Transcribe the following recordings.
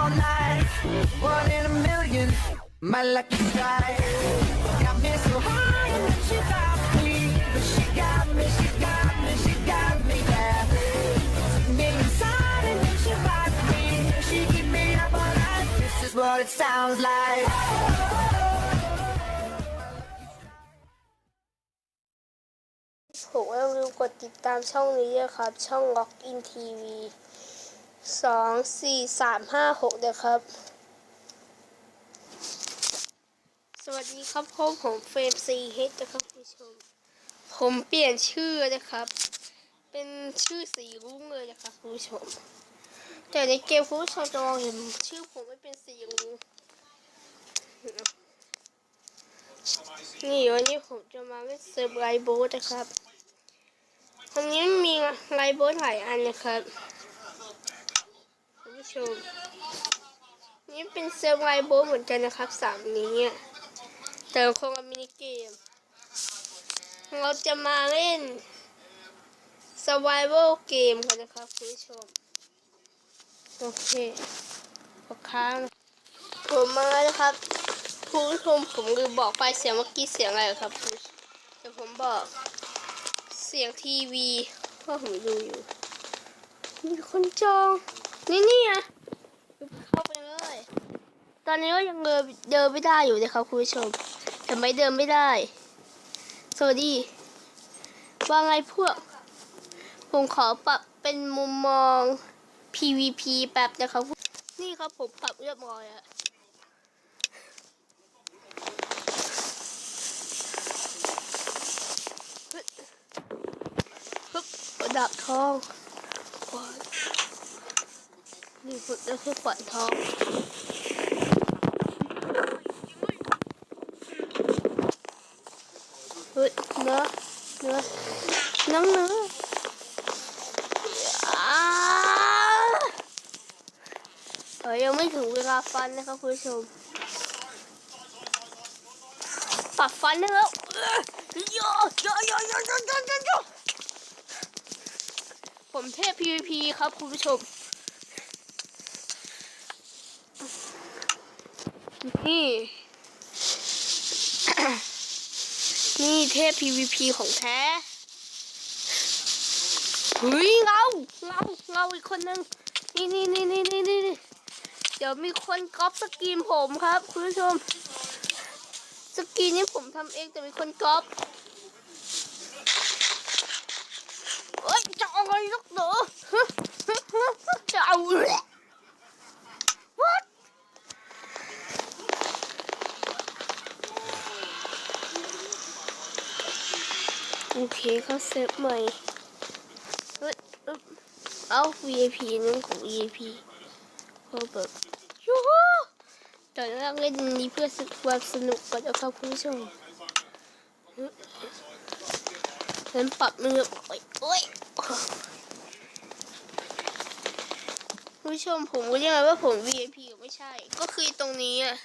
all night. One in a million, my lucky strike. Got me so high and then she got me. But she got me, she got me, she got me, yeah. Took me inside and then she rocked me. She keep me up all night. This is what it sounds like. ผมอย่าลืมกดติดตามช่องนี้ด้วยครับ ช่อง Lock In TV สองสี่สามห้าหกนะครับ สวัสดีครับผมผมเฟรมซีเฮดนะครับคุณผู้ชม ผมเปลี่ยนชื่อนะครับ เป็นชื่อสีรุ้งเลยนะครับคุณผู้ชม แต่ในเกมผู้ชมจะมองเห็นชื่อผมไม่เป็นสีรุ้งนี่วันนี้ผมจะมาเล่นเซิร์ฟไลโบสนะครับตรงนี้มีไลโบสหลายอันนะครับ ผู้ชม นี่เป็นเซิร์ไลท์โบเหมือนกันนะครับสามนี้แต่คงกับมินิเกม เราจะมาเล่น survival เกมกันนะครับคุณผู้ชม โอเคขอค้างผมมาแล้วครับคุณผู้ชมผมลืมบอกไปเสียงเมื่อกี้เสียงอะไรครับคุณผู้ชมเดี๋ยวผมบอกเสียงทีวีว่าผมดูอยู่ มีคนจอง นี่นี่ไงเข้าไปเลย ตอนนี้ก็ยังเดินเดินไม่ได้อยู่เลยครับคุณผู้ชมทำไมเดินไม่ได้ สวัสดี ว่าไงพวก ผมขอปรับเป็นมุมมอง PVP แป๊บนะครับ นี่ครับผมปรับเรียบร้อยอะปึ๊บระดับทอง ก็คือขวานทองเฮ้ยเนื้อเนื้อน้องเนื้อเออยังไม่ถึงเวลาฟันนะครับคุณผู้ชมปัดฟันแล้วโยโยโยโยโยโยโยผมเทพ PVP ครับคุณผู้ชม นี่ นี่เทพ PVP ของแท้เฮ้ยเงาเงาเงาอีกคนนึงนี่นี่นี่นี่นี่นี่เดี๋ยวมีคนก๊อปสกีนผมครับคุณผู้ชม สกีนนี้ผมทำเองแต่มีคนก๊อปเอ้ยจะเอาอะไรลูกเดอจะเอาแหละ What โอเคเขาเซฟใหม่เฮ้ยอึ๊บเอา VIP นั่นของ VIP พอแบบยูฮูแต่เราเล่นนี้เพื่อสึกความสนุกก่อนนะครับคุณผู้ชมฉันปรับมือโอ้ยโอ้ยคุณผู้ชมผมรู้ยังไงว่าผม VIP ไม่ใช่ ก็คือตรงนี้อะ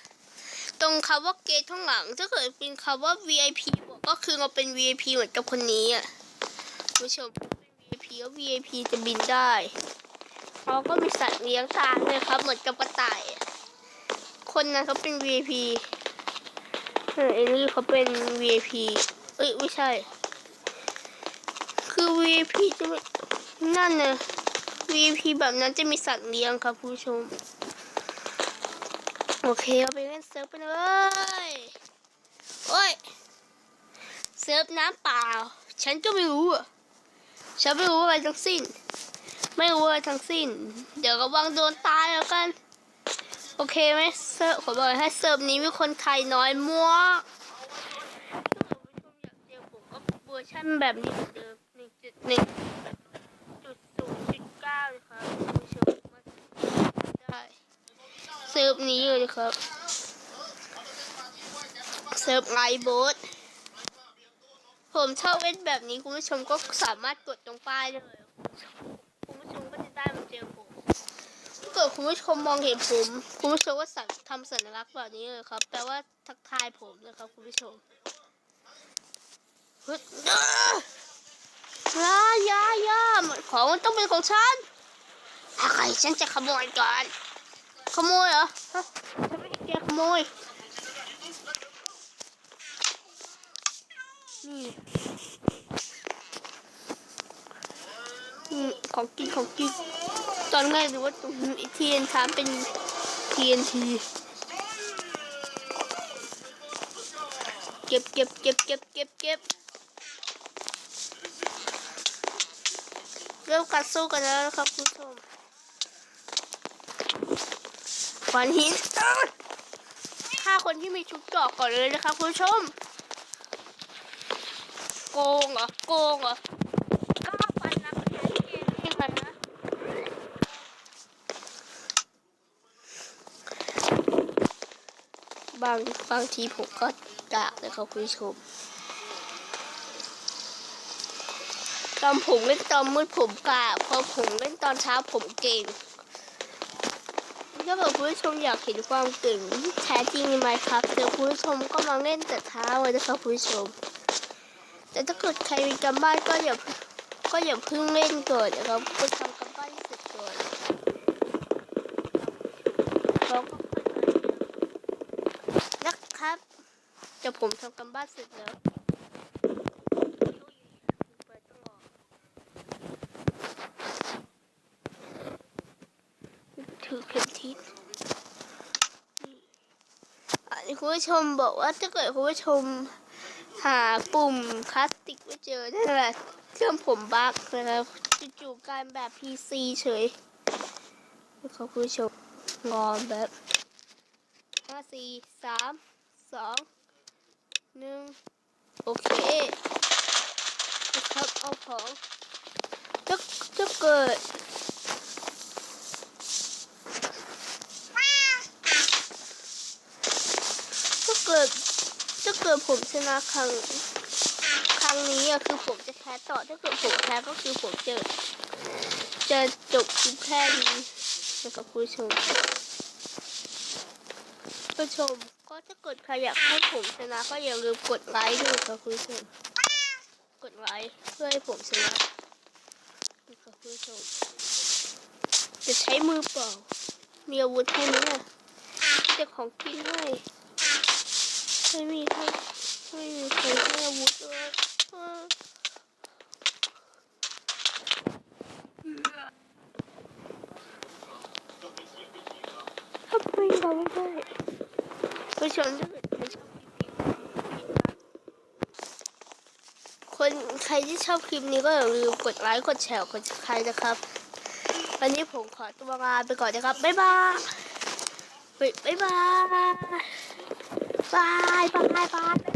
ตรงคำว่าเกตข้างหลังถ้าเกิดเป็นคำว่า VIP ก็คือเราเป็น VIP เหมือนกับคนนี้อะคุณผู้ชมเป็น VIP แล้ว VIP จะบินได้เขาก็มีสัตว์เลี้ยงตามเลยครับ เหมือนกับกระต่าย คนนั้นเขาเป็น VIP เออไอ้นี่เขาเป็น VIP เอ้ยไม่ใช่ คือ VIP จะนั่นนะ VIP แบบนั้นจะมีสัตว์เลี้ยงครับคุณผู้ชม โอเคเอาไปเล่นเซิร์ฟไปเลย โอ้ย เซิร์ฟน้ำเปล่า ฉันก็ไม่รู้อะฉันไม่รู้อะไรทั้งสิ้น ไม่รู้อะไรทั้งสิ้น เดี๋ยวระวังโดนตายแล้วกัน โอเคไหมเซิร์ฟขอบอกให้เซิร์ฟนี้มีคนไทยน้อยมากถ้าเชมอยากเจอผมก็เวอร์ชันแบบนี้เดิมหนึ่งจุดหนึ่งจุดศูนย์จุดเก้านะครับคุณผู้ชมได้เซิร์ฟนี้เลยครับเซิร์ฟไลท์โบส ผมชอบเล่นแบบนี้คุณผู้ชมก็สามารถกดตรงป้ายได้เลยคุณผู้ชมก็จะได้มาเจอผมถ้าเกิดคุณผู้ชมมองเห็นผมคุณผู้ชมก็สั่งทำสัญลักษณ์แบบนี้เลยครับแปลว่าทักทายผมนะครับคุณผู้ชมเฮ้ยอ้าอยาอยาของมันต้องเป็นของฉันอะไรฉันจะขโมยก่อนขโมยเหรอฉันไม่ได้แกขโมย นี่อืมของกินของกินตอนแรกดูว่าตรงนี้ TNT เป็น TNT เก็บเก็บเก็บเก็บเก็บเก็บเริ่มการสู้กันแล้วนะครับคุณผู้ชมฟันหินฆ่าคนที่มีชุดเกราะก่อนเลยนะครับคุณผู้ชม โกงเหรอ โกงเหรอก็ฟันนะแพ้เกมให้มันนะบางบางทีผมก็กะเลยครับคุณผู้ชมตอนผมเล่นตอนมืดผมกะพอผมเล่นตอนเช้าผมเก่งถ้าเกิดคุณผู้ชมอยากเห็นความเก่งที่แท้จริงไหมครับเดี๋ยวคุณผู้ชมก็มาเล่นแต่เช้าเลยนะครับคุณผู้ชม แต่ถ้าเกิดใครมีการบ้านก็อย่าก็อย่าเพิ่งเล่นก่อนนะครับก็ทำการบ้านเสร็จก่อนแล้วก็ค่อยมาเล่นะครับเดี๋ยวผมทำการบ้านเสร็จแล้วเปิดต้องออกถือเข็มทิศนี่อันนี้คุณผู้ชมบอกว่าถ้าเกิดคุณผู้ชม หาปุ่มคลาสติกไม่เจอนั่นแหละเครื่องผมบั๊กนะครับจู่ๆการแบบ PC เฉยเขาคุณผู้ชมงอมแบบห้าสี่สามสองหนึ่งโอเคครับเอาของถ้าถ้าเกิดถ้าเกิด เกิดผมชนะครั้งครั้งนี้อะคือผมจะแพ้ต่อถ้าเกิดผมแพ้ก็คือผมจะจะจบคลิปแค่นี้นะครับผู้ชมผู้ชมก็ถ้าเกิดใครอยากให้ผมชนะก็อย่าลืมกดไลค์ด้วยครับผู้ชมกดไลค์เพื่อให้ผมชนะนะครับผู้ชมจะใช้มือเปล่ามีอาวุธแค่นี้อะมีแต่ของกินให้ ไม่มีใครไม่มีใครให้อาวุธเลยเออทำไมเราไม่ได้ผู้ชาเกิดใครชอบนี้คนใครที่ชอบคลิปนี้ก็อย่าลืมกดไลค์ กดแชร์ กดซับสไครนะครับ วันนี้ผมขอตัวลาไปก่อนนะครับ บ๊ายบาย บ๊ายบาย บายบายบาย